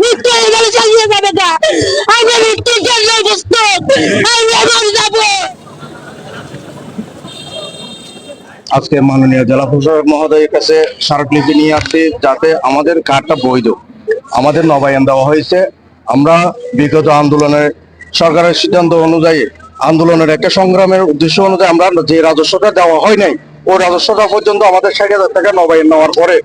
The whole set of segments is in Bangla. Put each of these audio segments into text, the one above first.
মৃত্যু এখানে চালিয়ে যাবে না আমরা মৃত্যুর জন্য প্রস্তুত। আমরা মরে যাব। আজকে মাননীয় জেলা প্রশাসক মহোদয়ের কাছে স্মারকলিপি নিয়ে আসছি যাতে আমাদের কার্ডটা বৈধ। আমাদের নবায়ন দেওয়া হয়েছে। আমরা বিগত আন্দোলনের সরকারের সিদ্ধান্ত অনুযায়ী আন্দোলনের একটা সংগ্রামের উদ্দেশ্য অনুযায়ী আমরা যে রাজস্বটা দেওয়া হয় নাই, ওই রাজস্বটা পর্যন্ত আমাদের ষাট টাকা নবায়ন নেওয়ার পরে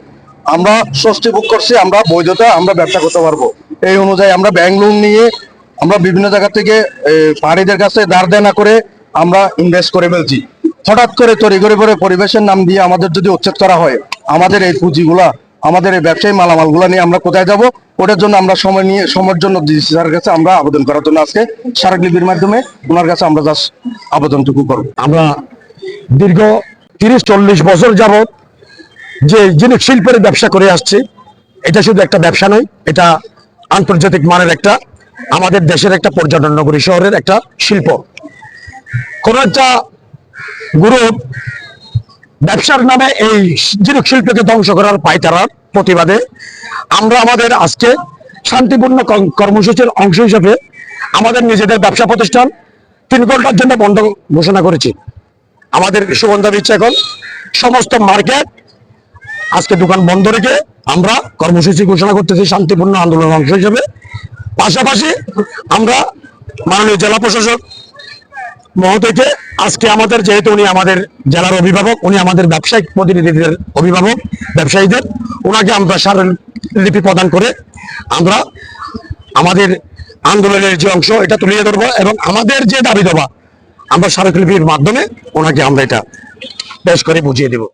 আমরা স্বস্তি বুক করছি, আমরা বৈধতা, আমরা ব্যবসা করতে পারব। এই অনুযায়ী আমরা ব্যাংক লোন নিয়ে আমরা বিভিন্ন জায়গা থেকে পাহাড়িদের কাছে দাঁড় দেনা করে আমরা ইনভেস্ট করে ফেলছি। হঠাৎ করে তৈরি করে পরিবেশের নাম দিয়ে আমাদের যদি উচ্ছেদ করা হয়, আমাদের এই পুঁজিগুলা, আমাদের এই ব্যবসায়ী মালামালগুলা নিয়ে আমরা কোথায় যাব, ওটার জন্য আমরা সময় নিয়ে, সময়ের জন্য ডিসি স্যারের কাছে আমরা আবেদন করার জন্য আজকে স্মারকলিপির মাধ্যমে ওনার কাছে আমরা জাস্ট আবেদনটুকু করব। আমরা দীর্ঘ তিরিশ চল্লিশ বছর যাবত যে জিনিস শিল্পের ব্যবসা করে আসছি, এটা শুধু একটা ব্যবসা নয়, এটা আন্তর্জাতিক মানের একটা, আমাদের দেশের একটা পর্যটন নগরী শহরের একটা শিল্প। কোন একটা গ্রুপ ব্যবসার নামে এই জিনিস শিল্পকে ধ্বংস করার পায়তারার প্রতিবাদে আমরা আমাদের আজকে শান্তিপূর্ণ কর্মসূচির অংশ হিসেবে আমাদের নিজেদের ব্যবসা প্রতিষ্ঠান তিন ঘণ্টার জন্য বন্ধ ঘোষণা করেছি। আমাদের সুগন্ধা দিচ্ছে এখন, সমস্ত মার্কেট আজকে দোকান বন্ধ রেখে আমরা কর্মসূচি ঘোষণা করতেছি শান্তিপূর্ণ আন্দোলনের অংশ হিসেবে। পাশাপাশি আমরা মাননীয় জেলা প্রশাসক মহোদয়কে, আজকে আমাদের যেহেতু উনি আমাদের জেলার অভিভাবক, উনি আমাদের ব্যবসায়িক প্রতিনিধিদের অভিভাবক, ব্যবসায়ীদের ওনাকে আমরা লিপি প্রদান করে আমরা আমাদের আন্দোলনের যে অংশ, এটা তুলিয়ে ধরবো এবং আমাদের যে দাবি দেওয়া আমরা স্মারকলিপির মাধ্যমে ওনাকে আমরা এটা পেশ করে বুঝিয়ে দেবো।